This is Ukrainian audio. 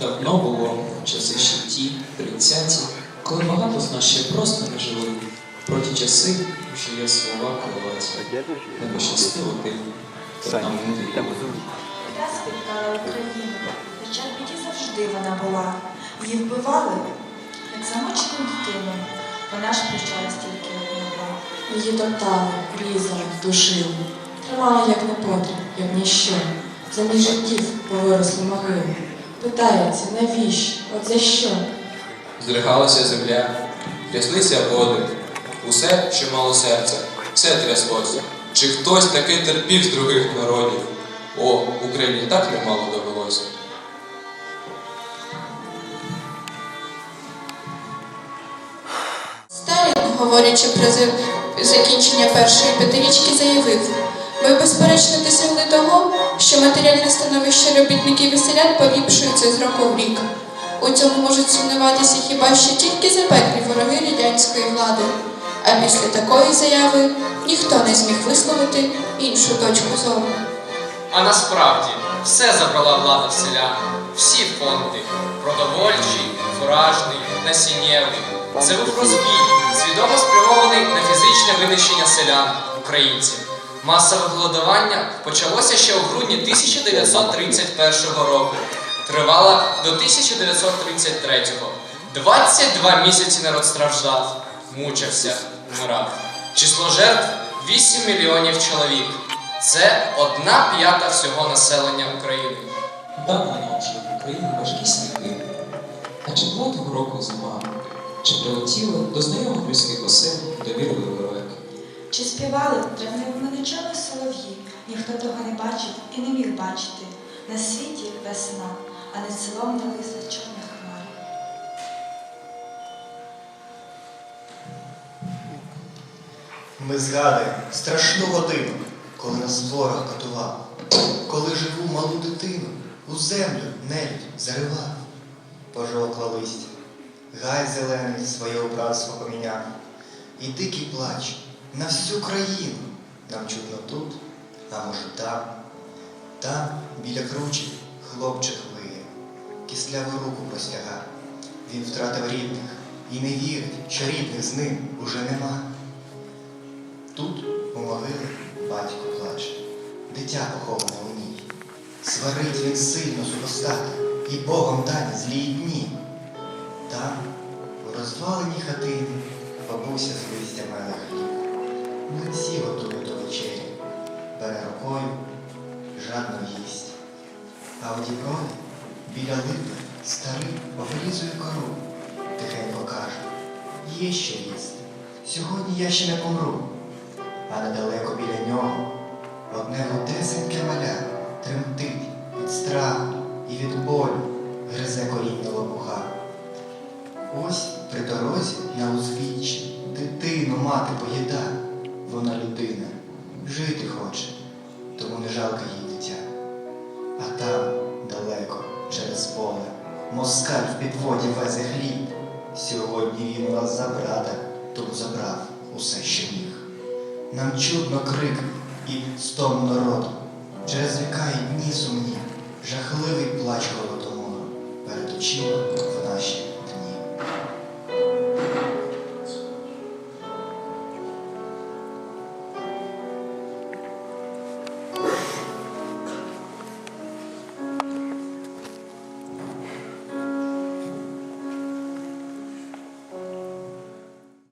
Давно було часи ще ті, тридцяті, коли багато з нас ще просто не жили. Про ті часи вже є слова крилаті. Не пощастило тим, хто нам не вірив. Біда спіткала Україну, хоча біді завжди вона була. Її вбивали, як замочену дитину. Вона ж прощалась тільки одного. Її топтали, різали, душили. Тримали як непотріб, як ніщо. Замість життів повиросли могили. Питаються, навіщо? От за що? Здригалася земля, тряслися води, усе, що мало серце, все тряслося. Чи хтось таки терпів з других народів? О, Україні так немало довелося. Сталін, говорячи про за- закінчення першої п'ятирічки, заявив: ми безперечно досягли того, що матеріальне становище робітників і селян поліпшується з року в рік. У цьому можуть сумніватися хіба що тільки запеклі вороги радянської влади. А після такої заяви ніхто не зміг висловити іншу точку зору. А насправді все забрала влада в селян. Всі фонди продовольчий, фуражний, насіннєвий. Це був розбій, свідомо спрямований на фізичне винищення селян, українців. Масове голодування почалося ще у грудні 1931 року. Тривало до 1933-го. 22 місяці народ страждав, мучився, вмирав. Число жертв 8 мільйонів чоловік. Це одна п'ята всього населення України. Давно ночі в Україні важкі сніги. А чи була того року зима? Чи прилетіли до знайомих людських осель довірливі лелеки? Чи співали травневими ночами солов'ї? Ніхто того не бачив і не міг бачити. На світі весна, а над селом нависла чорна хмара. Ми згадуємо страшну годину, коли нас ворог катував, коли живу малу дитину у землю нелюдь заривав. Пожовкла листя, гай зелений своє братство поміняв, і дикий плач на всю країну. Нам чутно тут, а може там. Там, біля кручі, хлопчик виє, кисляву руку простяга. Він втратив рідних і не вірить, що рідних з ним уже нема. Тут у могилі батько плаче, дитя поховане у ній. Сварить він сильно супостата і Богом дані злі дні. Там, у розваленій хатині, бабуся з листя меле хліб. Млинці готує до вечері, бере рукою, жадно їсть. А у діброві біля липи старий обрізує кору, тихенько каже, є що їсти. Сьогодні я ще не помру. А недалеко біля нього одне гудесеньке маля тремтить від страху і від болю гризе коріння лопуха. Ось при дорозі скарб підводі везе хліб. Сьогодні він вас за брата, тут забрав усе, що міг. Нам чудно крик і стом народу, через віка і дні сумні, жахливий плач голодомору перед очима в нашій.